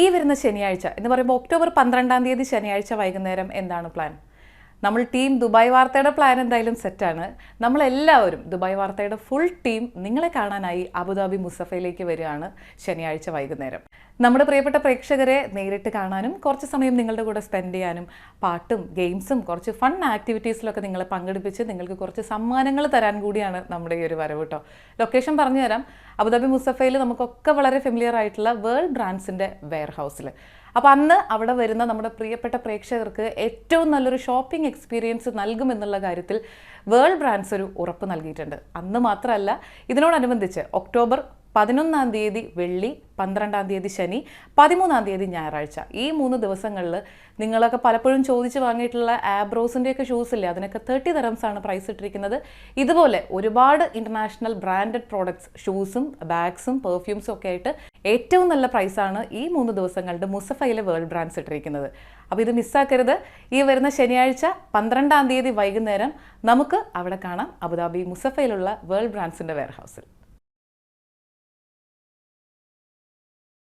ഈ വരുന്ന ശനിയാഴ്ച എന്ന് പറയുമ്പോൾ ഒക്ടോബർ പന്ത്രണ്ടാം തീയതി ശനിയാഴ്ച വൈകുന്നേരം എന്താണ് പ്ലാൻ? നമ്മൾ ടീം ദുബായ് വാർത്തയുടെ പ്ലാൻ എന്തായാലും സെറ്റാണ് നമ്മളെല്ലാവരും ദുബായ് വാർത്തയുടെ ഫുൾ ടീം നിങ്ങളെ കാണാനായി അബുദാബി മുസഫയിലേക്ക് വരികയാണ് ശനിയാഴ്ച വൈകുന്നേരം. നമ്മുടെ പ്രിയപ്പെട്ട പ്രേക്ഷകരെ നേരിട്ട് കാണാനും കുറച്ച് സമയം നിങ്ങളുടെ കൂടെ സ്പെൻഡ് ചെയ്യാനും പാട്ടും ഗെയിംസും കുറച്ച് ഫൺ ആക്ടിവിറ്റീസിലൊക്കെ നിങ്ങളെ പങ്കെടുപ്പിച്ച് നിങ്ങൾക്ക് കുറച്ച് സമ്മാനങ്ങൾ തരാൻ കൂടിയാണ് നമ്മുടെ ഈ ഒരു വരവ് കേട്ടോ ലൊക്കേഷൻ പറഞ്ഞു തരാം അബുദാബി മുസഫയിൽ നമുക്കൊക്കെ വളരെ ഫെമിലിയർ ആയിട്ടുള്ള വേൾഡ് ബ്രാൻഡ്സിന്റെ വെയർ ഹൗസിൽ അപ്പോൾ അന്ന് അവിടെ വരുന്ന നമ്മുടെ പ്രിയപ്പെട്ട പ്രേക്ഷകർക്ക് ഏറ്റവും നല്ലൊരു ഷോപ്പിംഗ് എക്സ്പീരിയൻസ് നൽകുമെന്നുള്ള കാര്യത്തിൽ വേൾഡ് ബ്രാൻഡ്സ് ഒരു ഉറപ്പ് നൽകിയിട്ടുണ്ട്. അന്ന് മാത്രമല്ല ഇതിനോടനുബന്ധിച്ച് ഒക്ടോബർ പതിനൊന്നാം തീയതി വെള്ളി പന്ത്രണ്ടാം തീയതി ശനി പതിമൂന്നാം തീയതി ഞായറാഴ്ച. ഈ മൂന്ന് ദിവസങ്ങളിൽ നിങ്ങളൊക്കെ പലപ്പോഴും ചോദിച്ച് വാങ്ങിയിട്ടുള്ള ആബ്രോസിന്റെയൊക്കെ ഷൂസ് ഇല്ലേ? അതിനൊക്കെ തേർട്ടി ആണ് പ്രൈസ് ഇട്ടിരിക്കുന്നത്. ഇതുപോലെ ഒരുപാട് ഇന്റർനാഷണൽ ബ്രാൻഡഡ് പ്രോഡക്ട്സ് ഷൂസും ബാഗ്സും പെർഫ്യൂംസും ഒക്കെ ആയിട്ട് ഏറ്റവും നല്ല പ്രൈസാണ് ഈ മൂന്ന് ദിവസങ്ങളുടെ മുസഫയിലെ വേൾഡ് ബ്രാൻഡ്സ് ഇട്ടിരിക്കുന്നത്. അപ്പോൾ ഇത് മിസ്സാക്കരുത് ഈ വരുന്ന ശനിയാഴ്ച പന്ത്രണ്ടാം തീയതി വൈകുന്നേരം നമുക്ക് അവിടെ കാണാം അബുദാബി മുസഫയിലുള്ള വേൾഡ് ബ്രാൻഡ്സിന്റെ വെയർ ഹൗസിൽ